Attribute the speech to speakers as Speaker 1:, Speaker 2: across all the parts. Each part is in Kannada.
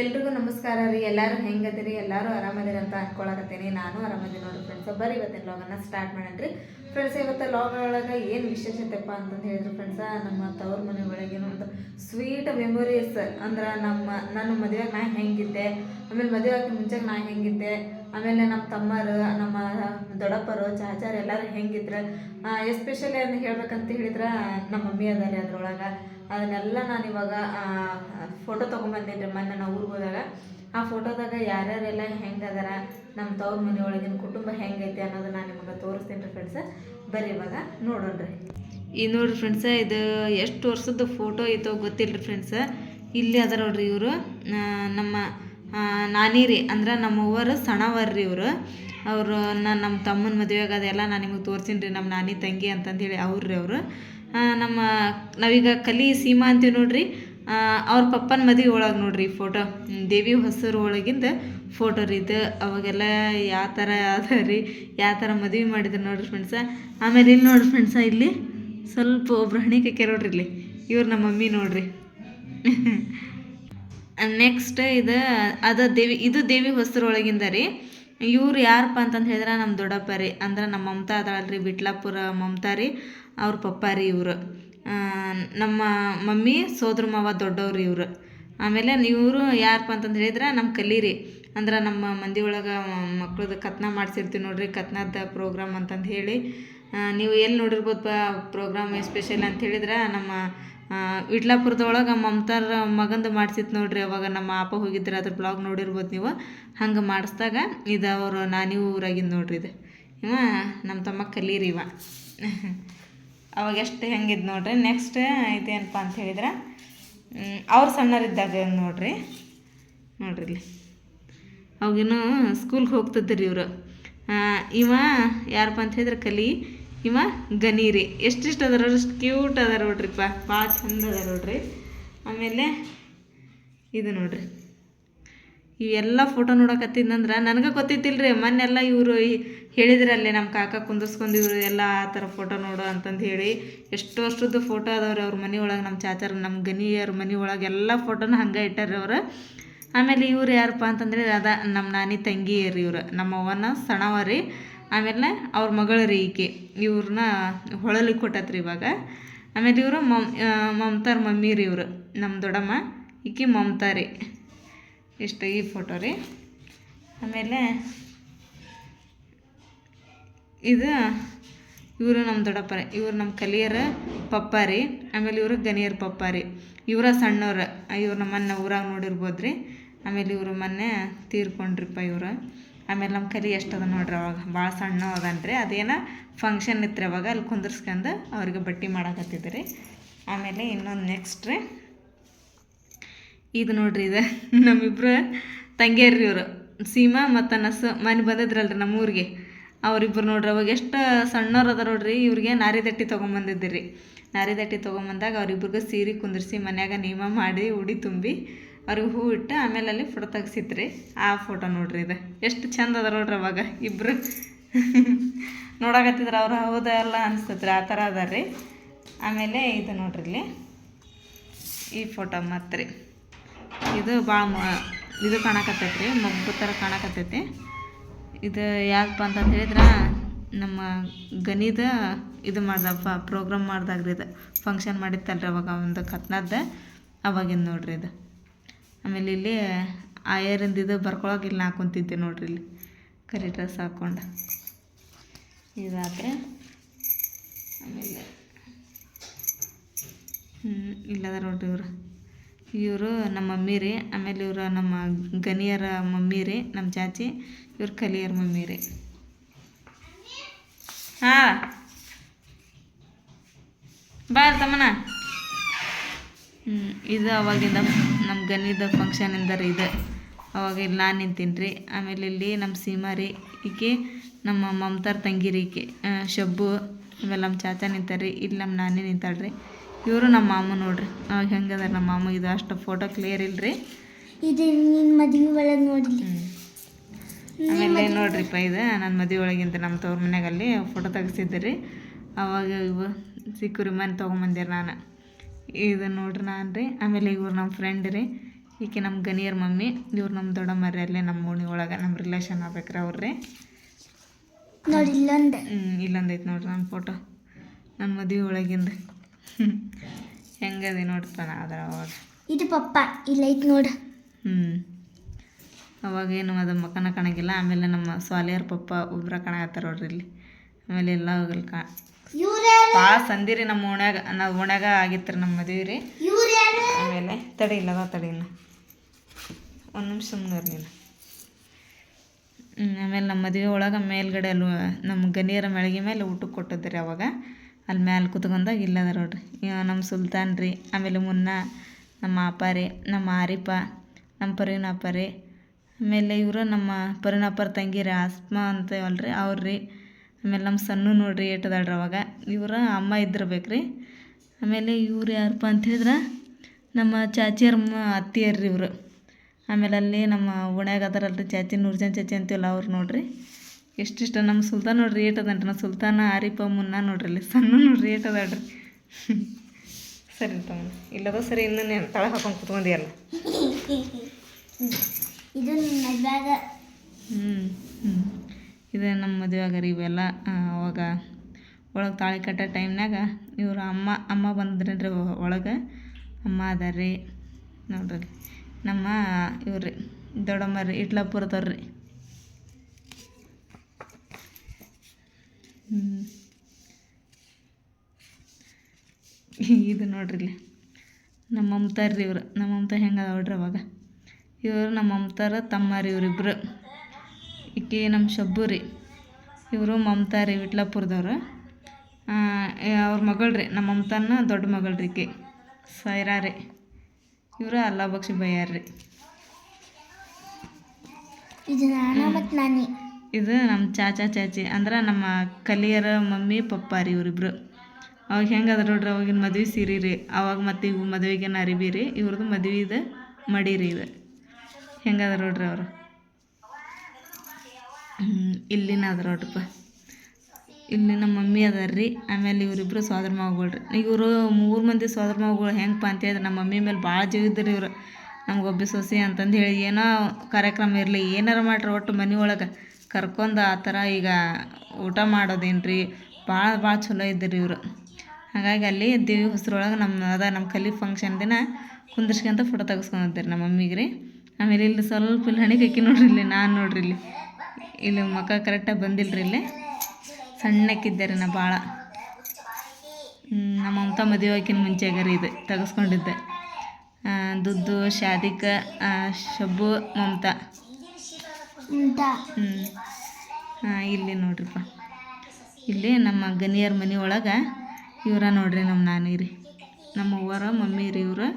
Speaker 1: ಎಲ್ರಿಗೂ ನಮಸ್ಕಾರ ರೀ. ಎಲ್ಲರೂ ಹೆಂಗದಿರಿ? ಎಲ್ಲರೂ ಆರಾಮದಿರಿ ಅಂತ ಅನ್ಕೊಳಕತ್ತೀನಿ. ನಾನು ಆರಾಮದಿನಿ ನೋಡಿ ಫ್ರೆಂಡ್ಸ್ ಬರೀ ಇವತ್ತಿನ ಲಾಗನ್ನ ಸ್ಟಾರ್ಟ್ ಮಾಡಣ್ರಿ ಫ್ರೆಂಡ್ಸ್ ಇವತ್ತು ಲಾಗ್ ಒಳಗೆ ಏನು ವಿಶೇಷತೆಪ್ಪ ಅಂತಂದು ಹೇಳಿದ್ರು ಫ್ರೆಂಡ್ಸ ನಮ್ಮ ತವ್ರ ಮನೆ ಒಳಗೇನು ಒಂದು ಸ್ವೀಟ್ ಮೆಮೊರೀಸ್ ಅಂದ್ರೆ ನಮ್ಮ ನಾನು ಮದುವೆಗೆ ನಾ ಹೆಂಗಿದ್ದೆ? ಆಮೇಲೆ ಮದುವೆ ಆಗಿ ಮುಂಚೆಗೆ ನಾ ಹೆಂಗಿದ್ದೆ? ಆಮೇಲೆ ನಮ್ಮ ತಮ್ಮರು, ನಮ್ಮ ದೊಡ್ಡಪ್ಪರು, ಚಾಚಾರು ಎಲ್ಲರೂ ಹೆಂಗಿದ್ರು. ಎಸ್ಪೆಷಲಿ ಅಂತ ಹೇಳ್ಬೇಕಂತ ಹೇಳಿದ್ರೆ ನಮ್ಮ ಮಮ್ಮಿ ಅದಾರೆ ಅದ್ರೊಳಗೆ. ಅದನ್ನೆಲ್ಲ ನಾನು ಇವಾಗ ಫೋಟೋ ತೊಗೊಂಬಂದಿನಿ ಮೊನ್ನೆ ನಾವು ಊರಿಗೆ ಹೋದಾಗ. ಆ ಫೋಟೋದಾಗ ಯಾರ್ಯಾರೆಲ್ಲ ಹೆಂಗೆ ಅದಾರ ನಮ್ಮ ತವ್ರ ಮನೆ ಒಳಗಿನ ಕುಟುಂಬ ಹೆಂಗೈತೆ ಅನ್ನೋದು ನಾನು ನಿಮಗೆ ತೋರಿಸ್ತೀನಿ ರೀ ಫ್ರೆಂಡ್ಸ್ ಬರ್ರಿ ಇವಾಗ ನೋಡೋಣ್ರಿ. ಈ ನೋಡ್ರಿ ಫ್ರೆಂಡ್ಸ ಇದು ಎಷ್ಟು ವರ್ಷದ ಫೋಟೋ ಐತೋ ಗೊತ್ತಿಲ್ಲ ರೀ ಫ್ರೆಂಡ್ಸ ಇಲ್ಲಿ ಅದಾರ ನೋಡ್ರಿ ಇವರು. ನಮ್ಮ ನಾನಿ ರೀ ಅಂದ್ರೆ ನಮ್ಮ ಅವ್ವರು ರೀ ಇವರು. ಅವರು ನಾನು ನಮ್ಮ ತಮ್ಮನ ಮದುವೆಗೆ ಅದೆಲ್ಲ ನಾನು ನಿಮಗೆ ತೋರಿಸಿನಿ ರೀ ನಮ್ಮ ನಾನಿ ತಂಗಿ ಅಂತಂದೇಳಿ ಅವ್ರು. ರೀ ಅವರು ನಮ್ಮ ನಾವೀಗ ಕಲಿ ಸೀಮಾ ಅಂತೀವಿ ನೋಡ್ರಿ. ಅವ್ರ ಪಪ್ಪನ ಮದುವೆ ಒಳಗೆ ನೋಡ್ರಿ ಫೋಟೋ ದೇವಿ ಹೊಸರು ಒಳಗಿಂದ ಫೋಟೋ ರೀ ಇದು. ಅವಾಗೆಲ್ಲ ಯಾವ ಥರ ಅದ ರೀ ಯಾವ ಥರ ಮದುವೆ ಮಾಡಿದ್ರು ನೋಡ್ರಿ ಫ್ರೆಂಡ್ಸ ಆಮೇಲೆ ಇಲ್ಲಿ ನೋಡ್ರಿ ಫ್ರೆಂಡ್ಸ ಇಲ್ಲಿ ಸ್ವಲ್ಪ ಒಬ್ರು ಹಣಿಕೆ ನೋಡ್ರಿ ಇಲ್ಲಿ ಇವ್ರು ನಮ್ಮ ಮಮ್ಮಿ ನೋಡ್ರಿ. ನೆಕ್ಸ್ಟ್ ಇದು, ಅದ ದೇವಿ, ಇದು ದೇವಿ ಹೊಸರೊಳಗಿಂದ ರೀ. ಇವ್ರು ಯಾರಪ್ಪ ಅಂತಂದು ಹೇಳಿದ್ರೆ ನಮ್ಮ ದೊಡ್ಡಪ್ಪ ರೀ. ಅಂದ್ರೆ ನಮ್ಮ ಮಮತಾ ಅದಾಳಲ್ರಿ, ಬಿಟ್ಲಾಪುರ ಮಮತಾ ರೀ, ಅವ್ರ ಪಪ್ಪ ರೀ ಇವರು. ನಮ್ಮ ಮಮ್ಮಿ, ಸೋದ್ರ ಮಾವ ದೊಡ್ಡವ್ರು ಇವರು. ಆಮೇಲೆ ಇವರು ಯಾರಪ್ಪ ಅಂತಂದು ಹೇಳಿದ್ರೆ ನಮ್ಮ ಕಲೀರಿ ಅಂದ್ರೆ ನಮ್ಮ ಮಂದಿ ಒಳಗೆ ಮಕ್ಳದ್ದು ಕತ್ನ ಮಾಡಿಸಿರ್ತೀವಿ ನೋಡ್ರಿ, ಕತ್ನದ ಪ್ರೋಗ್ರಾಮ್ ಅಂತಂದು ಹೇಳಿ. ನೀವು ಎಲ್ಲಿ ನೋಡಿರ್ಬೋದು ಪ್ರೋಗ್ರಾಮ್ ಎಸ್ಪೆಷಲ್ ಅಂತ ಹೇಳಿದ್ರೆ ನಮ್ಮ ವಿಟ್ಲಾಪುರದೊಳಗೆ ಮಮತಾರ ಮಗಂದು ಮಾಡ್ಸಿತ್ತು ನೋಡ್ರಿ ಅವಾಗ ನಮ್ಮ ಅಪ್ಪ ಹೋಗಿದ್ರೆ ಅದ್ರ ಬ್ಲಾಗ್ ನೋಡಿರ್ಬೋದು ನೀವು. ಹಂಗೆ ಮಾಡಿಸ್ದಾಗ ಇದು ಅವರು ನಾನಿ ಊರಾಗಿದ್ದು ನೋಡ್ರಿ ಇದು. ಇವ ನಮ್ಮ ತಮ್ಮ ಕಲೀರಿ ಇವ. ಅವಾಗ ಎಷ್ಟು ಹೆಂಗಿದ್ ನೋಡ್ರಿ. ನೆಕ್ಸ್ಟ್ ಇದೇನಪ್ಪ ಅಂತ ಹೇಳಿದ್ರೆ ಅವ್ರು ಸಣ್ಣರಿದ್ದಾಗ ನೋಡ್ರಿ. ನೋಡ್ರಿ ಇಲ್ಲಿ. ಅವಾಗೇನು ಸ್ಕೂಲ್ಗೆ ಹೋಗ್ತಿದ್ರಿ ಇವರು. ಇವ ಯಾರಪ್ಪ ಅಂತ ಹೇಳಿದ್ರೆ ಕಲಿ ಇವ ಗನೀರಿ. ಎಷ್ಟಿಷ್ಟು ಅದಾರ ಅಷ್ಟು ಕ್ಯೂಟ್ ಅದ ನೋಡ್ರಿಪ್ಪ. ಭಾಳ ಚಂದ ಅದ ನೋಡ್ರಿ. ಆಮೇಲೆ ಇದು ನೋಡ್ರಿ. ಇವೆಲ್ಲ ಫೋಟೋ ನೋಡಕತ್ತಿದ್ನಂದ್ರೆ ನನಗೆ ಗೊತ್ತಿದ್ದಿಲ್ರಿ ಮೊನ್ನೆಲ್ಲ ಇವರು ಹೇಳಿದ್ರಲ್ಲೇ ನಮ್ಮ ಕಾಕ ಕುಂದಿಸ್ಕೊಂಡು ಇವರು ಎಲ್ಲ ಆ ಥರ ಫೋಟೋ ನೋಡು ಅಂತಂದು ಹೇಳಿ ಎಷ್ಟು ವರ್ಷದ್ದು ಫೋಟೋ ಅದಾವ್ರಿ ಅವ್ರ ಮನೆ ಒಳಗೆ ನಮ್ಮ ಚಾಚಾರ ನಮ್ಮ ಗನಿಯವ್ರ ಮನೆ ಒಳಗೆ ಎಲ್ಲ ಫೋಟೋನ ಹಂಗೆ ಇಟ್ಟಾರ್ರಿ ಅವ್ರು. ಆಮೇಲೆ ಇವ್ರು ಯಾರಪ್ಪ ಅಂತಂದ್ರೆ ಅದ ನಮ್ಮ ನಾನಿ ತಂಗಿ ರೀ ಇವ್ರು, ನಮ್ಮ ಅವ್ವನ ಸಣ್ಣವ ರೀ. ಆಮೇಲೆ ಅವ್ರ ಮಗಳು ರೀ ಈಕೆ ಇವ್ರನ್ನ ಹೊಳಲಿ ಕೊಟ್ಟತ್ರಿ ಇವಾಗ. ಆಮೇಲೆ ಇವರು ಮಮ್ ಮಮತಾರ ಮಮ್ಮಿ ರೀ ಇವರು ನಮ್ಮ ದೊಡ್ಡಮ್ಮ, ಈಕಿ ಮಮತಾ ರೀ. ಇಷ್ಟು ಈ ಫೋಟೋ ರೀ. ಆಮೇಲೆ ಇದು ಇವರು ನಮ್ಮ ದೊಡ್ಡಪ್ಪ ರೀ, ಇವರು ನಮ್ಮ ಕಲಿಯರ ಪಪ್ಪ ರೀ. ಆಮೇಲೆ ಇವರು ಗನಿಯರ ಪಪ್ಪ ರೀ. ಇವರ ಸಣ್ಣವ್ರ, ಇವ್ರು ನಮ್ಮನ್ನ ಮೊನ್ನೆ ಊರಾಗ ನೋಡಿರ್ಬೋದು ರೀ ಆಮೇಲೆ ಇವರು ಮೊನ್ನೆ ತೀರ್ಕೊಂಡ್ರಿಪ್ಪ ಇವರು. ಆಮೇಲೆ ನಮ್ಮ ಕಲಿ ಎಷ್ಟದ ನೋಡ್ರಿ ಅವಾಗ ಭಾಳ ಸಣ್ಣ ಅದನ್ರಿ. ಅದೇನ ಫಂಕ್ಷನ್ ಇತ್ತು ಅವಾಗ ಅಲ್ಲಿ ಕುಂದರ್ಸ್ಕೊಂಡು ಅವ್ರಿಗೆ ಬಟ್ಟೆ ಮಾಡಾಕತ್ತಿದ್ರಿ. ಆಮೇಲೆ ಇನ್ನೊಂದು ನೆಕ್ಸ್ಟ್ ರೀ. ಇದು ನೋಡ್ರಿ ಇದು ನಮ್ಮಿಬ್ರು ತಂಗಿಯರ್ರಿ ಇವರು. ಸೀಮಾ ಮತ್ತು ನಸು ಮನೆ ಬಂದಿದ್ರಲ್ರಿ ನಮ್ಮ ಊರಿಗೆ. ಅವರಿಬ್ಬರು ನೋಡ್ರಿ ಅವಾಗ ಎಷ್ಟು ಸಣ್ಣವ್ರು ಅದ ನೋಡ್ರಿ, ಇವ್ರಿಗೆ ನಾರಿ ತಟ್ಟಿ ತೊಗೊಂಬಂದಿದ್ದಿರಿ ನಾರಿ ತಟ್ಟಿ ತೊಗೊಂಬಂದಾಗ ಅವ್ರಿಬ್ರಿಗೂ ಸೀರೆ ಕುಂದಿರಿಸಿ ಮನ್ಯಾಗ ನಿಯಮ ಮಾಡಿ ಉಡಿ ತುಂಬಿ ಅವ್ರಿಗೆ ಹೂ ಇಟ್ಟು ಆಮೇಲೆ ಅಲ್ಲಿ ಫೋಟೋ ತೆಗ್ಸಿತ್ರಿ ಆ ಫೋಟೋ ನೋಡ್ರಿ ಇದು. ಎಷ್ಟು ಚಂದ ಅದ ನೋಡ್ರಿ ಅವಾಗ ಇಬ್ಬರು ನೋಡಕತ್ತಿದ್ರು ಅವ್ರು, ಹೌದಾ ಎಲ್ಲ ಅನಿಸ್ತತ್ರಿ ಆ ಥರ ಅದ ರೀ. ಆಮೇಲೆ ಇದು ನೋಡ್ರಿ ಇಲ್ಲಿ. ಈ ಫೋಟೋ ಮತ್ತೆ ರೀ ಇದು ಭಾಳ ಮ, ಇದು ಕಾಣಕತ್ತೈತ್ರಿ. ಮಬ್ಬು ಥರ ಕಾಣಕತ್ತೈತಿ. ಇದು ಯಾಕಪ್ಪ ಅಂತ ಹೇಳಿದ್ರೆ, ನಮ್ಮ ಗನಿದ ಇದು ಮಾಡ್ದಪ್ಪ ಪ್ರೋಗ್ರಾಮ್ ಮಾಡ್ದಾಗ್ರಿ ಇದು. ಫಂಕ್ಷನ್ ಮಾಡಿತ್ತಲ್ರಿ ಅವಾಗ ಒಂದು ಕತ್ನದ್ದು. ಅವಾಗಿಂದು ನೋಡ್ರಿ ಇದು. ಆಮೇಲೆ ಇಲ್ಲಿ ಆಯರಿಂದ ಇದು ಬರ್ಕೊಳಕ್ಕೆ ಇಲ್ಲಿ ನಾ ಕುಂತಿದ್ದೆ ನೋಡ್ರಿ ಇಲ್ಲಿ. ಕರಿ ಡ್ರೆಸ್ ಹಾಕ್ಕೊಂಡು ಇದಾದರೆ ಆಮೇಲೆ ಹ್ಞೂ ಇಲ್ಲದ ನೋಡ್ರಿ ಇವರು. ಇವರು ನಮ್ಮ ಮಮ್ಮಿ ರೀ, ಆಮೇಲೆ ಇವರು ನಮ್ಮ ಗನಿಯರ ಮಮ್ಮಿ ರೀ, ನಮ್ಮ ಚಾಚಿ, ಇವ್ರು ಕಲಿಯರ ಮಮ್ಮಿ ರೀ. ಹಾಂ. ಬಾ ತಮ್ಮನ ಇದು ಅವಾಗಿಂದ ನಮ್ಮ ಗನಿದ ಫಂಕ್ಷನಿಂದ ಎಂದರೆ ಇದೆ. ಅವಾಗ ಇಲ್ಲಿ ನಾನು ನಿಂತೀನಿ ರೀ ಆಮೇಲೆ ಇಲ್ಲಿ ನಮ್ಮ ಸೀಮಾ ರೀ ಈಕೆ ನಮ್ಮ ಮಮತಾರ ತಂಗಿ ರೀ ಈಕೆ. ಶಬ್ಬು ಆಮೇಲೆ ನಮ್ಮ ಚಾಚಾ ರೀ ಇಲ್ಲಿ ನಮ್ಮ ನಾನೇ ನಿಂತಾಳ್ರಿ ಇವರು ನಮ್ಮ ಮಾಮ ನೋಡ್ರಿ ಅವಾಗ ಹೆಂಗದ ನಮ್ಮ ಮಾಮ ಇದು ಅಷ್ಟು ಫೋಟೋ ಕ್ಲಿಯರ್ ಇಲ್ರಿ.
Speaker 2: ಇದು ನಿನ್ನ ಮದುವೆ ಒಳಗೆ ನೋಡಿ
Speaker 1: ಆಮೇಲೆ ನೋಡ್ರಿಪ್ಪ ಇದು ನನ್ನ ಮದುವೆ ಒಳಗಿಂತ ನಮ್ಮ ತವ್ರ ಮನ್ಯಾಗ ಅಲ್ಲಿ ಫೋಟೋ ತೆಗೆಸಿದ್ದೆ ರೀ. ಅವಾಗ ಇವು ಸಿಕ್ಕುರಿ ಮನೆ ತೊಗೊಂಬಂದಿರ ನಾನು. ಇದು ನೋಡ್ರಿ ನಾನು ರೀ ಆಮೇಲೆ ಇವ್ರು ನಮ್ಮ ಫ್ರೆಂಡ್ ರೀ. ಈಕೆ ನಮ್ಮ ಗನಿಯರ್ ಮಮ್ಮಿ. ಇವ್ರು ನಮ್ಮ ದೊಡ್ಡಮ್ಮರಿ ಅಲ್ಲೇ ನಮ್ಮ ಓಣಿ ಒಳಗೆ ನಮ್ಮ ರಿಲೇಷನ್ ಆಗ್ಬೇಕ್ರಿ ಅವ್ರಿ
Speaker 2: ನೋಡಿ ಇಲ್ಲೊಂದು.
Speaker 1: ಹ್ಞೂ ಇಲ್ಲೊಂದೈತೆ ನೋಡ್ರಿ ನನ್ನ ಫೋಟೋ ನನ್ನ ಮದುವೆ ಒಳಗಿಂದ. ಹೆಂಗದೆ ನೋಡ್ರಿ ನಾ ಅದ್ರ ಅವಾಗ.
Speaker 2: ಇದು ಪಪ್ಪ ಇಲ್ಲೈತೆ ನೋಡು.
Speaker 1: ಹ್ಞೂ ಅವಾಗೇನು ಅದು ಮಕ್ಕನ ಕಾಣಂಗಿಲ್ಲ. ಆಮೇಲೆ ನಮ್ಮ ಸ್ವಾಲಿಯರ್ ಪಪ್ಪ ಒಬ್ರ ಕಾಣಕತ್ತಾರ ನೋಡ್ರಿ ಇಲ್ಲಿ. ಆಮೇಲೆ ಎಲ್ಲ ಹೋಗಲ್ ಕಾ ಭಾಳ ಸಂದಿರಿ ನಮ್ಮ ಓಣ್ಯಾಗ ನಾವು ಓಣ್ಯಾಗ ಆಗಿತ್ತು ರೀ ನಮ್ಮ ಮದುವೆ ರೀ ಆಮೇಲೆ ತಡಿ ಇಲ್ಲದ ತಡಿ ಇನ್ನು. ಒಂದು ನಿಮಿಷ ಸುಮ್ಮನೆ ಆಮೇಲೆ ನಮ್ಮ ಮದುವೆ ಒಳಗೆ ಮೇಲ್ಗಡೆ ಅಲ್ಲಿ ನಮ್ಮ ಗನಿಯರ ಮೆಳಗಿ ಮೇಲೆ ಊಟಕ್ಕೆ ಕೊಟ್ಟಿದ್ರಿ ಅವಾಗ. ಅಲ್ಲಿ ಮ್ಯಾಲೆ ಕುತ್ಕೊಂಡಾಗ ಇಲ್ಲದ ನೋಡ್ರಿ. ನಮ್ಮ ಸುಲ್ತಾನ್ ರೀ ಆಮೇಲೆ ಮುನ್ನ ನಮ್ಮ ಅಪ್ಪಾರಿ ನಮ್ಮ ಆರಿಪ ನಮ್ಮ ಪರಿವಿನ ರೀ ಆಮೇಲೆ ಇವರು ನಮ್ಮ ಪರಿವಿನ ಅಪ್ಪರ ತಂಗಿ ರೀ ಆಸ್ಮಾ ಅಂತ ಅಲ್ರಿ ಅವ್ರಿ ಆಮೇಲೆ ನಮ್ಮ ಸಣ್ಣ ನೋಡ್ರಿ ಏಟದಾಳ್ರಿ ಅವಾಗ. ಇವ್ರ ಅಮ್ಮ ಇದ್ದಿರ್ಬೇಕ್ರಿ. ಆಮೇಲೆ ಇವ್ರು ಯಾರಪ್ಪ ಅಂತ ಹೇಳಿದ್ರೆ ನಮ್ಮ ಚಾಚಿಯರ್ ಮ ಅತ್ತಿಯರ್ರಿ ಇವರು. ಆಮೇಲೆ ಅಲ್ಲಿ ನಮ್ಮ ಓಣ್ಯಾಗ ಅದಾರಲ್ರಿ ಚಾಚಿ ನೂರ್ಜನ್ ಚಾಚಿ ಅಂತೀವಲ್ಲ ಅವ್ರು ನೋಡ್ರಿ. ಎಷ್ಟಿಷ್ಟ ನಮ್ಮ ಸುಲ್ತಾನ್ ನೋಡ್ರಿ ಏಟ್ ಅದನ್ರಿ ನಮ್ಮ ಸುಲ್ತಾನ ಆರಿಪ ಮುನ್ನ ನೋಡ್ರಿ ಅಲ್ಲಿ. ಸಣ್ಣ ನೋಡ್ರಿ ಏಟ್ ಅದಾಳ್ರಿ ಸರಿ ತಮ್ಮ ಇಲ್ಲದ ಸರಿ ಇನ್ನೂ ನೀನು ತಳ ಹಾಕೊಂಡು ಕುತ್ಕೊಂಡಿಯಲ್ಲ.
Speaker 2: ಇದು
Speaker 1: ಹ್ಞೂ ಹ್ಞೂ ಇದು ನಮ್ಮ ಮದುವೆ ಆಗರಿ ಇವೆಲ್ಲ ಅವಾಗ ಒಳಗೆ ತಾಳಿ ಕಟ್ಟೋ ಟೈಮ್ನಾಗ ಇವ್ರ ಅಮ್ಮ ಅಮ್ಮ ಬಂದ್ರಿ ಒಳಗೆ? ಅಮ್ಮ ಅದಾರ ರೀ ನೋಡ್ರಿ, ನಮ್ಮ ಇವ್ರಿ ದೊಡ್ಡಮ್ಮ ರೀ ಇಟ್ಲಾಪುರದವ್ರು ರೀ ಇದು ನೋಡ್ರಿ ಇಲ್ಲಿ. ನಮ್ಮ ರೀ ಇವ್ರು. ನಮ್ಮ ಮಮತಾ ಹೆಂಗೆ ನೋಡ್ರಿ ಅವಾಗ? ಇವರು ನಮ್ಮ ಮಮ್ತಾರ ತಮ್ಮ ರೀ ಇವರಿಬ್ರು. ಈಕೆ ನಮ್ಮ ಶಬ್ಬು ರೀ. ಇವರು ಮಮತಾ ರೀ ವಿಟ್ಲಾಪುರದವ್ರು ಅವ್ರ ಮಗಳು ರೀ ನಮ್ಮ ಮಮತಾನ ದೊಡ್ಡ ಮಗಳು ರೀ ಈಕೆ ಸೈರಾ ರೀ. ಇವರು ಅಲ್ಲಾ ಬಕ್ಷಿ ಬಯ್ಯಾರ ರೀ.
Speaker 2: ಇದು ನಾನು ಮತ್ತು ನಾನಿ.
Speaker 1: ಇದು ನಮ್ಮ ಚಾಚಾ ಚಾಚಿ ಅಂದ್ರೆ ನಮ್ಮ ಕಲಿಯರ ಮಮ್ಮಿ ಪಪ್ಪ ರೀ ಇವರಿಬ್ರು. ಅವಾಗ ಹೆಂಗೆ ಅದ ನೋಡ್ರಿ ಅವಾಗಿನ ಮದ್ವೆ ಸೀರೆ ರೀ. ಅವಾಗ ಮತ್ತೆ ಇವು ಮದುವೆಗೇನು ಅರಿಬಿ ರೀ ಇವ್ರದ್ದು ಮದ್ವೆ ಇದು ಮಡಿ ರೀ ಇದು. ಹೆಂಗದ ನೋಡ್ರಿ ಅವರು. ಇಲ್ಲಿನ ಅದ ಇಲ್ಲಿ ನಮ್ಮ ಮಮ್ಮಿ ಅದಾರ ರೀ ಆಮೇಲೆ ಇವರಿಬ್ಬರು ಸೋದರ ಮಗಳು ರೀ ಇವರು ಮೂರು ಮಂದಿ ಸೋದರ ಮಗಳು ಹೆಂಗಪ್ಪ ಅಂತ ಹೇಳಿದ್ರೆ ನಮ್ಮ ಮಮ್ಮಿ ಮೇಲೆ ಭಾಳ ಜೀವ ಇದ್ದರು ಇವರು. ನಮ್ಗೆ ಒಬ್ಬ ಸೊಸೆ ಅಂತಂದು ಹೇಳಿ ಏನೋ ಕಾರ್ಯಕ್ರಮ ಇರಲಿ, ಏನಾರ ಮಾಡ್ರಿ ಒಟ್ಟು ಮನೆ ಒಳಗೆ. ಕರ್ಕೊಂಡು ಆ ಥರ ಈಗ ಊಟ ಮಾಡೋದೇನು ರೀ ಭಾಳ ಭಾಳ ಚಲೋ ಇದ್ದರು ಇವರು. ಹಾಗಾಗಿ ಅಲ್ಲಿ ದೇವಿ ಹೊಸರೊಳಗೆ ನಮ್ಮ ಅದ ನಮ್ಮ ಕಲಿ ಫಂಕ್ಷನ್ ದಿನ ಕುಂದಿರ್ಸ್ಕೊಂತ ಫೋಟೋ ತೆಗೆಸ್ಕೊಂಡಿದ್ದಾರೆ ನಮ್ಮ ಮಮ್ಮಿಗೆ ರೀ. ಆಮೇಲೆ ಇಲ್ಲಿ ಸ್ವಲ್ಪ ಇಲ್ಲಿ ಹಣಿಗೆ ಹಾಕಿ ನೋಡ್ರಿ, ಇಲ್ಲಿ ನಾನು ನೋಡ್ರಿ ಇಲ್ಲಿ. ಇಲ್ಲಿ ಮಕ ಕರೆಕ್ಟಾಗಿ ಬಂದಿಲ್ಲ ರೀ ಇಲ್ಲಿ. ಸಣ್ಣಕ್ಕಿದ್ದಾರೆ ನಾ ಭಾಳ ನಮ್ಮ ಮಮತಾ ಮದುವೆ ಹಾಕಿನ ಮುಂಚೆಗೆ ರೀ ಇದು ತೆಗೆಸ್ಕೊಂಡಿದ್ದೆ. ದುದ್ದು ದುಡ್ಡು ಶಾದಿಕ ಶಬ್ಬು ಮಮತಾ. ಹ್ಞೂ ಇಲ್ಲಿ ನೋಡ್ರಿಪ್ಪ. ಇಲ್ಲಿ ನಮ್ಮ ಗನಿಯರ್ ಮನೆ ಒಳಗೆ ಇವರ ನೋಡ್ರಿ ನಮ್ಮ ನಾನಿ ರೀ ನಮ್ಮ ಅವ್ವರ ಮಮ್ಮಿ ರೀ ಇವರು.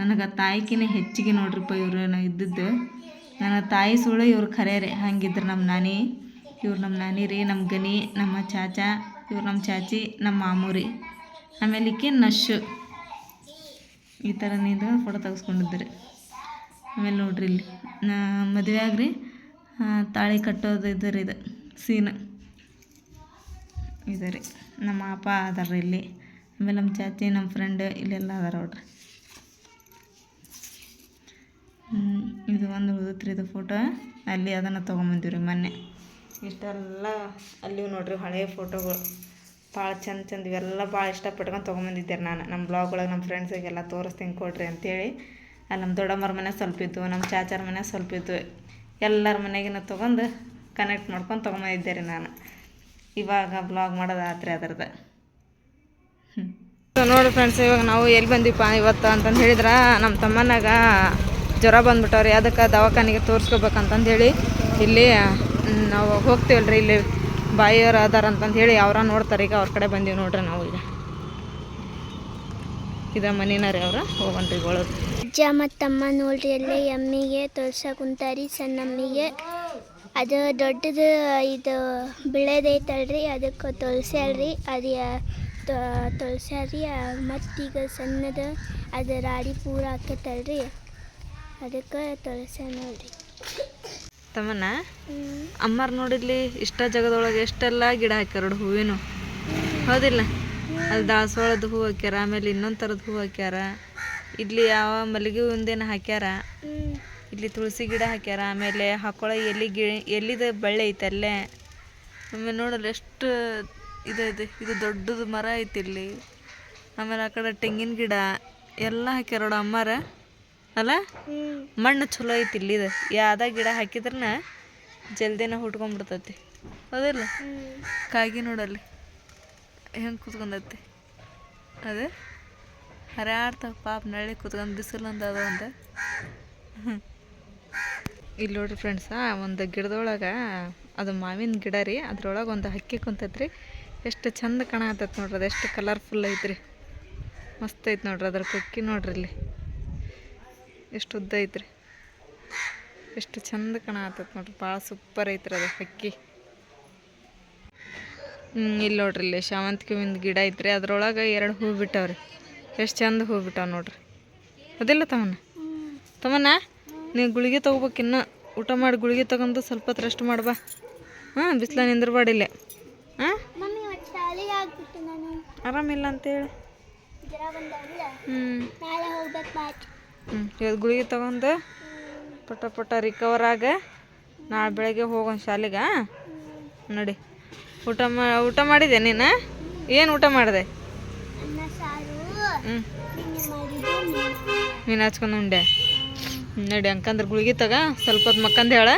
Speaker 1: ನನಗೆ ತಾಯಿಕಿನ ಹೆಚ್ಚಿಗೆ ನೋಡ್ರಿಪ್ಪ ಇವರು ನಾ ಇದ್ದದ್ದು. ನನ್ನ ತಾಯಿ ಸುಳ್ಳು ಇವ್ರು ಖರೆ ರೀ ಹಂಗಿದ್ರು ನಮ್ಮ ನಾನಿ, ಇವ್ರು ನಮ್ಮ ನಾನಿ ರೀ ನಮ್ಮ ಗನಿ, ನಮ್ಮ ಚಾಚಾ, ಇವ್ರು ನಮ್ಮ ಚಾಚಿ ನಮ್ಮ ಮಾಮೂರಿ. ಆಮೇಲೆ ಈಕೆ ನಶು. ಈ ಥರ ನೀಂದ ಫೋಟೋ ತೆಗೆಸ್ಕೊಂಡಿದ್ದೆ ರೀ ಆಮೇಲೆ ನೋಡ್ರಿ ಇಲ್ಲಿ. ನಾ ಮದುವೆ ಆಗ್ರಿ. ತಾಳಿ ಕಟ್ಟೋದು ಇದು ಇದು. ಸೀನ್. ಇದೆ ರೀ. ನಮ್ಮ ಅಪ್ಪ ಅದಾರ ಇಲ್ಲಿ. ಆಮೇಲೆ ನಮ್ಮ ಚಾಚಿ, ನಮ್ಮ ಫ್ರೆಂಡ್ ಇಲ್ಲೆಲ್ಲ ಅದಾರ ನೋಡ್ರಿ. ಇದು ಒಂದು ಉಳಿದತ್ರಿ ಇದು ಫೋಟೋ ಅಲ್ಲಿ ಅದನ್ನು ತೊಗೊಂಬಂದಿವಿ ರೀ ಮೊನ್ನೆ. ಇಷ್ಟೆಲ್ಲ ಅಲ್ಲಿ ನೋಡ್ರಿ ಹಳೆಯ ಫೋಟೋಗಳು ಭಾಳ ಚಂದ ಚಂದ ಇವೆಲ್ಲ ಭಾಳ ಇಷ್ಟಪಟ್ಕೊಂಡು ತೊಗೊಂಬಂದಿದ್ದೆ ನಾನು. ನಮ್ಮ ಬ್ಲಾಗ್ ಒಳಗೆ ನಮ್ಮ ಫ್ರೆಂಡ್ಸಿಗೆಲ್ಲ ತೋರಿಸ್ತೀನಿ ಕೊಡ್ರಿ ಅಂತೇಳಿ. ಅಲ್ಲಿ ನಮ್ಮ ದೊಡ್ಡಮ್ಮರ ಮನೆ ಸ್ವಲ್ಪ ಇದ್ದು ನಮ್ಮ ಚಾಚಾರ ಮನೆ ಸ್ವಲ್ಪ ಇದ್ದು ಎಲ್ಲರ ಮನೆಗಿನ ತೊಗೊಂಡು ಕನೆಕ್ಟ್ ಮಾಡ್ಕೊಂಡು ತೊಗೊಂಬಂದಿದ್ದೆ ರೀ ನಾನು. ಇವಾಗ ಬ್ಲಾಗ್ ಮಾಡೋದಾತ್ರಿ ಅದರದ್ದು ಹ್ಞೂ ಅದ್ರದ್ದು ನೋಡಿ ಫ್ರೆಂಡ್ಸ್ ಇವಾಗ ನಾವು ಎಲ್ಲಿ ಬಂದಿಪ್ಪ ಇವತ್ತು ಅಂತಂದು ಹೇಳಿದ್ರೆ ನಮ್ಮ ತಮ್ಮನಾಗ ಜ್ವರ ಬಂದ್ಬಿಟ್ಟವ್ರಿ, ಅದಕ್ಕೆ ದವಾಖಾನೆಗೆ ತೋರಿಸ್ಕೋಬೇಕಂತಂದು ಹೇಳಿ ಇಲ್ಲಿ ನಾವು ಹೋಗ್ತೀವಲ್ರಿ ಇಲ್ಲಿ ಬಾಯಿಯವ್ರು ಅದಾರ ಅಂತಂದು ಹೇಳಿ ಅವ್ರ ನೋಡ್ತಾರೆ, ಈಗ ಅವ್ರ ಕಡೆ ಬಂದೀವಿ ನೋಡ್ರಿ ನಾವು ಈಗ. ಇದ ಮನಿನ ಅವ್ರ ಹೋಗನ್ರಿ ಒಳಗೆ.
Speaker 2: ಅಜ್ಜ ಮತ್ತಮ್ಮ ನೋಡ್ರಿ ಅಲ್ಲೇ ಎಮ್ಮಿಗೆ ತೊಳ್ಸ ಕುಂತಾರಿ, ಸಣ್ಣಮ್ಮಿಗೆ. ಅದು ದೊಡ್ಡದು ಇದು ಬಿಳೆದೈತಲ್ರಿ ಅದಕ್ಕೆ ತೊಳ್ಸ್ಯಾಳ್ರಿ ಅದು ತೊಳ್ಸ್ಯಾರಿ ಮತ್ತೀಗ ಸಣ್ಣದು ಅದು ರಾಡಿ ಪೂರ ಆಕೈತಲ್ರಿ ಅದಕ್ಕೆ ತೊಳಸೆ ನೋಡ್ರಿ.
Speaker 1: ತಮ್ಮನ ಅಮ್ಮಾರ್ ನೋಡಿದ್ಲಿ ಇಷ್ಟ ಜಗದೊಳಗೆ ಎಷ್ಟೆಲ್ಲ ಗಿಡ ಹಾಕ್ಯಾರ ನೋಡು ಹೂವಿನ. ಹೌದಿಲ್ಲ? ಅಲ್ಲಿ ದಾಸವಾಳದ ಹೂ ಹಾಕ್ಯಾರ ಆಮೇಲೆ ಇನ್ನೊಂದು ಥರದ ಹೂ ಹಾಕ್ಯಾರ. ಇಲ್ಲಿ ಯಾವ ಮಲ್ಲಿಗೆ ಹೂವಿಂದೇನು ಹಾಕ್ಯಾರ? ಇಲ್ಲಿ ತುಳಸಿ ಗಿಡ ಹಾಕ್ಯಾರ ಆಮೇಲೆ ಹಾಕೊಳ ಎಲ್ಲಿ ಗಿ ಎಲ್ಲಿದ ಬಳ್ಳಿ ಐತೆ ಅಲ್ಲೇ. ಆಮೇಲೆ ನೋಡಲ್ಲ ಎಷ್ಟು ಇದೈತೆ ಇದೆ ಇದು ದೊಡ್ಡದು ಮರ ಐತಿ ಇಲ್ಲಿ. ಆಮೇಲೆ ಆ ಕಡೆ ತೆಂಗಿನ ಗಿಡ ಎಲ್ಲ ಹಾಕ್ಯಾರ ನೋಡು ಅಮ್ಮಾರ. ಅಲ್ಲ? ಮಣ್ಣು ಚಲೋ ಐತಿ ಇಲ್ಲಿದ. ಯಾವ್ದ ಗಿಡ ಹಾಕಿದ್ರನ ಜಲ್ದಿನ ಹುಟ್ಕೊಂಡ್ಬಿಡ್ತೈತಿ ಹೌದಲ್ಲ? ಕಾಗಿ ನೋಡಲ್ಲಿ. ಹೆಂಗೆ ಕೂತ್ಕೊಂಡೈತಿ? ಅದು? ಹರಾಡ್ತಾವ ಪಾಪ ನಳ್ಳಿ ಕೂತ್ಕೊಂಡು ಬಿಸಿಲು ಅಂದ ಅದ. ಒಂದು ಇಲ್ಲಿ ನೋಡ್ರಿ ಫ್ರೆಂಡ್ಸ ಒಂದು ಗಿಡದೊಳಗೆ ಅದು ಮಾವಿನ ಗಿಡ ರೀ ಅದ್ರೊಳಗೆ ಒಂದು ಹಕ್ಕಿ ಕುಂತೈತ್ರಿ. ಎಷ್ಟು ಚಂದ ಕಾಣತೈತೆ ನೋಡ್ರಿ ಅದು ಎಷ್ಟು ಕಲರ್ಫುಲ್ ಐತ್ರಿ. ಮಸ್ತ್ ಐತೆ ನೋಡ್ರಿ ಅದ್ರ ಕೊಕ್ಕಿ ನೋಡ್ರಿ ಇಲ್ಲಿ. ಎಷ್ಟು ಉದ್ದ ಐತ್ರಿ. ಎಷ್ಟು ಚಂದ ಕಾಣತೈತೆ ನೋಡ್ರಿ ಭಾಳ ಸೂಪರ್ ಐತ್ರಿ ಅದು ಹಕ್ಕಿ ಹ್ಮ್, ಇಲ್ಲಿ ನೋಡ್ರಿ ಇಲ್ಲಿ ಶಾವಂತಿಗೆ ಹೂವಿನ ಗಿಡ ಐತ್ರಿ ಅದ್ರೊಳಗೆ ಎರಡು ಹೂ ಬಿಟ್ಟವ್ರಿ. ಎಷ್ಟು ಚಂದ ಹೂ ಬಿಟ್ಟಾವ ನೋಡ್ರಿ. ಅದಿಲ್ಲ ತಮ್ಮನ ತಮ್ಮನ ನೀವು ಗುಳಿಗೆ ತೊಗೋಬೇಕು ಇನ್ನು. ಊಟ ಮಾಡಿ ಗುಳಿಗೆ ತಗೊಂಡು ಸ್ವಲ್ಪ ರೆಸ್ಟ್ ಮಾಡ್ಬಾ ಹಾಂ ಬಿಸಿಲ ನಿಂದ್ರಬಾಡಿಲ್ಲ ಹಾಂ? ಆರಾಮಿಲ್ಲ ಅಂತೇಳಿ. ಹ್ಞೂ ಹ್ಞೂ ಇವತ್ತು ಗುಳಿಗೆ ತಗೊಂಡು ಪಟ ಪಟ ರಿಕವರ್ ಆಗ ನಾಳೆ ಬೆಳಗ್ಗೆ ಹೋಗೋಣ ಶಾಲೆಗೆ. ನೋಡಿ ಊಟ ಮಾ ಊಟ ಮಾಡಿದೆ ನೀನು? ಏನು ಊಟ ಮಾಡಿದೆ? ಹ್ಞೂ ನೀನು ಹಚ್ಕೊಂಡು ಉಂಡೆ. ನಡಿ ಅಂಕಂದ್ರೆ ಗುಳಿಗೆ ತಗ ಸ್ವಲ್ಪ ಹೊತ್ತು ಮಕ್ಕಂದು ಹೇಳ.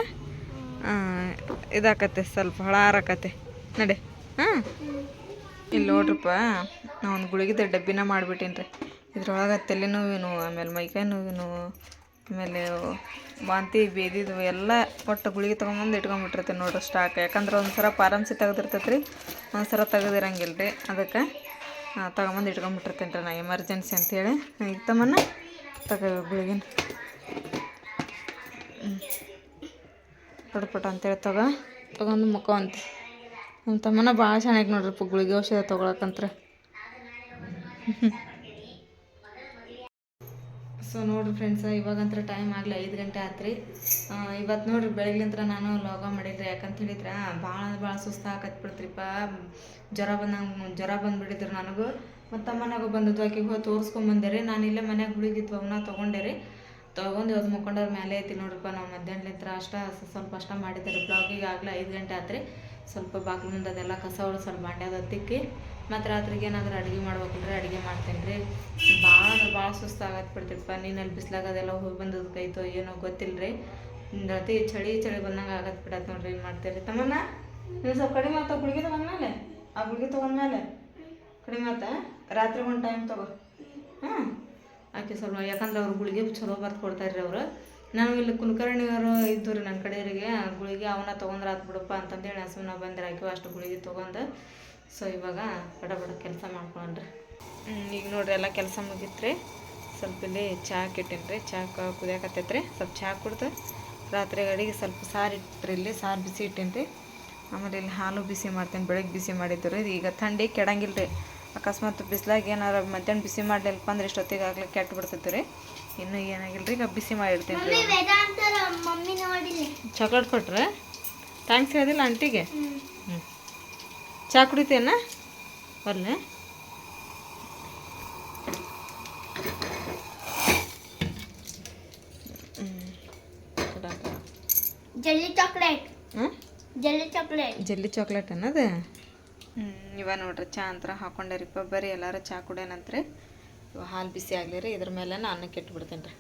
Speaker 1: ಇದಾಕತ್ತೆ ಸ್ವಲ್ಪ ಹಳ ಆಕತ್ತೆ ನಡಿ. ಹಾಂ ಇಲ್ಲಿ ನೋಡ್ರಪ್ಪ ನಾ ಒಂದು ಗುಳಿಗೆದ ಡಬ್ಬಿನ ಮಾಡಿಬಿಟ್ಟೀನಿ ರೀ ಇದ್ರೊಳಗೆ ತಲೆ ನೋವಿನು, ಆಮೇಲೆ ಮೈಕೈ ನೋವಿನೂ, ಆಮೇಲೆ ವಾಂತಿ ಬೇದಿದು ಎಲ್ಲ ಒಟ್ಟು ಗುಳಿಗೆ ತೊಗೊಂಬಂದು ಇಟ್ಕೊಂಡ್ಬಿಟ್ಟಿರ್ತೀನಿ ನೋಡ್ರಿ ಸ್ಟಾಕ್ ಯಾಕಂದ್ರೆ ಒಂದು ಸಲ ಪಾರಮ್ಸಿ ತೆಗೆದಿರ್ತೈತೆ ರೀ ಒಂದು ಸಲ ತೆಗೆದಿರಂಗಿಲ್ಲ ರೀ ಅದಕ್ಕೆ ತೊಗೊಂಬಂದು ಇಟ್ಕೊಂಡ್ಬಿಟ್ಟಿರ್ತೀನಿ ರೀ ನಾ ಎಮರ್ಜೆನ್ಸಿ ಅಂತೇಳಿ. ಈಗ ತಮ್ಮನ್ನ ತಗೋ ಗುಳಿಗೆನ. ಪಟಪಟ ಅಂತೇಳಿ ತಗೋ, ತಗೊಂಡು ಮುಖವಂತ. ನಮ್ಮ ತಮ್ಮನ ಭಾಳ ಚೆನ್ನಾಗಿ ನೋಡ್ರಿ ಗುಳಿಗೆ ಔಷಧ ತೊಗೊಳಕಂತ್ರ. ಸೊ ನೋಡ್ರಿ ಫ್ರೆಂಡ್ಸ ಇವಾಗಂತ್ರ ಟೈಮ್ ಆಗಲಿ ಐದು ಗಂಟೆ ಆತ್ರಿ. ಇವತ್ತು ನೋಡ್ರಿ ಬೆಳಗ್ಲಿಂತ್ರ ನಾನು ಲಾಗ ಮಾಡಿದ್ರಿ. ಯಾಕಂತ ಹೇಳಿದ್ರೆ ಭಾಳ ಭಾಳ ಸುಸ್ತು ಹಾಕತ್ಬಿಡ್ತ್ರಿಪ್ಪ ಜ್ವರ ಬಂದಂಗೆ, ಜ್ವರ ಬಂದ್ಬಿಟ್ಟಿದ್ರು ನನಗೂ. ಮತ್ತು ಅಮ್ಮನಾಗ ಬಂದದ್ದು, ಆಕೆಗೆ ಹೋಗಿ ತೋರಿಸ್ಕೊಂಬಂದೆ ರೀ. ನಾನು ಇಲ್ಲೇ ಮನೆಯಾಗ ಗುಳಿಗಿದ್ವು ಅವನ್ನ ತೊಗೊಂಡೆ ರೀ. ತೊಗೊಂಡು ಇವತ್ತು ಮುಕ್ಕೊಂಡವ್ರ ಮೇಲೆ ಐತಿ ನೋಡ್ರಪ್ಪ ನಾವು ಮಧ್ಯಾಹ್ನಲಿಂತ್ರ ಅಷ್ಟ ಸ್ವಲ್ಪ ಅಷ್ಟ ಮಾಡಿದ್ದಾರೆ ಬ್ಲಾಗಿಗೆ ಆಗಲೇ ಐದು ಗಂಟೆ ಆತ್ರಿ. ಸ್ವಲ್ಪ ಬಾಗಿಲು ಅದೆಲ್ಲ ಕಸ ಹೊಡೆದು ಸ್ವಲ್ಪ ಬಾಂಡ್ಯಾದ ತಿಕ್ಕಿ ಮತ್ತು ರಾತ್ರಿಗೆ ಏನಾದರೂ ಅಡುಗೆ ಮಾಡ್ಬೇಕಂದ್ರೆ ಅಡುಗೆ ಮಾಡ್ತೇನೆ ರೀ ಭಾಳ ಅಂದ್ರೆ ಭಾಳ ಸುಸ್ತು ಆಗತ್ತೆ ಬಿಡ್ತಿರಪ್ಪ ನೀನಲ್ಲಿ ಬಿಸ್ಲಾಗ ಅದೆಲ್ಲ ಹೋಗಿ ಬಂದದ್ದು ಕೈತೋ ಏನೋ ಗೊತ್ತಿಲ್ಲ ರೀ ಅತಿ ಚಳಿ ಚಳಿ ಬಂದಂಗೆ ಆಗತ್ತೆ ಬಿಡತ್ತೆ ನೋಡ್ರಿ, ಏನು ಮಾಡ್ತೀರಿ? ತಮ್ಮನ್ನ ನೀವು ಸ್ವಲ್ಪ ಕಡಿಮೆ ಆತ ಗುಳಿಗೆ ತಗೊಂಡ್ಮೇಲೆ ಆ ಗುಳಿಗೆ ತೊಗೊಂಡ್ಮೇಲೆ ಕಡಿಮೆ ಆತ ರಾತ್ರಿ ಒಂದು ಟೈಮ್ ತಗೋ. ಹಾಂ? ಆಕೆ ಸ್ವಲ್ಪ, ಯಾಕಂದ್ರೆ ಅವ್ರು ಗುಳಿಗೆ ಚಲೋ ಬರ್ದು ಕೊಡ್ತಾರೆ ರೀ ಅವರು. ನಾನು ಇಲ್ಲಿ ಕುಲಕರ್ಣಿಯವರು ಇದ್ದು ರೀ ನನ್ನ ಕಡೆಯವರಿಗೆ ಗುಳಿಗೆ ಅವನ್ನ ತೊಗೊಂಡ್ರೆ ಆತು ಬಿಡಪ್ಪ ಅಂತಂದೇಳಿ ಸುಮ್ಮನೆ ಬಂದ್ರೆ, ಆಕೆ ಅಷ್ಟು ಗುಳಿಗೆ ತೊಗೊಂಡು. ಸೊ ಇವಾಗ ಬಡ ಬಡ ಕೆಲಸ ಮಾಡ್ಕೊಂಡ್ರಿ. ಈಗ ನೋಡ್ರಿ ಎಲ್ಲ ಕೆಲಸ ಮುಗೀತ್ರಿ. ಸ್ವಲ್ಪ ಇಲ್ಲಿ ಚಹಾ ಕೆಟ್ಟೀನಿ ರೀ ಚಹಾ ಕುದಿಯಾಕತ್ತೈತೆ ರೀ ಸ್ವಲ್ಪ ಚಹಾ ಕುಡ್ದು ರಾತ್ರಿ ಅಡಿಗೆ ಸ್ವಲ್ಪ ಸಾರು ಇಟ್ಟರೆ ಇಲ್ಲಿ ಸಾರು ಬಿಸಿ ಇಟ್ಟೀನಿ ರೀ ಆಮೇಲೆ ಇಲ್ಲಿ ಹಾಲು ಬಿಸಿ ಮಾಡ್ತೇನೆ ಬೆಳಗ್ಗೆ ಬಿಸಿ ಮಾಡಿದ್ದು ರೀ ಈಗ ಥಂಡಿ ಕೆಡಂಗಿಲ್ಲ ರೀ ಅಕಸ್ಮಾತ್ ಬಿಸಿಲಾಗ ಏನಾರು ಮಧ್ಯಾಹ್ನ ಬಿಸಿ ಮಾಡಲಿಲ್ಲಪ್ಪ ಅಂದ್ರೆ ಇಷ್ಟೊತ್ತಿಗೆ ಆಗಲೇ ಕೆಟ್ಟು ಬಿಡ್ತೈತೆ ರೀ ಇನ್ನೂ ಏನಾಗಿಲ್ಲ ರೀ ಈಗ ಬಿಸಿ ಮಾಡಿರ್ತೀನಿ ಚಾಕ್ಲೇಟ್ ಕೊಟ್ರೆ? ಥ್ಯಾಂಕ್ಸ್ ಹೇಳಿಲ್ಲ ಆಂಟಿಗೆ?
Speaker 2: ಹ್ಞೂ
Speaker 1: ಹ್ಞೂ ಚಹಾ ಕುಡಿತೇನ ಬರ್ಲೆ?
Speaker 2: ಜಲ್ಲಿ ಚಾಕ್ಲೇಟ್.
Speaker 1: ಹಾಂ
Speaker 2: ಜಲ್ಲಿ ಚಾಕ್ಲೇಟ್.
Speaker 1: ಜೆಲ್ಲಿ ಚಾಕ್ಲೇಟ್ ಅನ್ನೋದು? ಹ್ಞೂ ಇವ ನೋಡ್ರಿ ಚಾ ಅಂತರ ಹಾಕೊಂಡೇರಿಪ್ಪ. ಬರ್ರಿ ಎಲ್ಲರೂ ಚಾ ಕುಡಿಯೋಣಂತ್ರಿ ಇವಾಗ ಹಾಲು ಬಿಸಿ ಆಗಲಿ ರೀ ಇದ್ರ ಮೇಲೆ ನಾನು ಕೆಟ್ಟು ಬಿಡ್ತೀನಿ ರೀ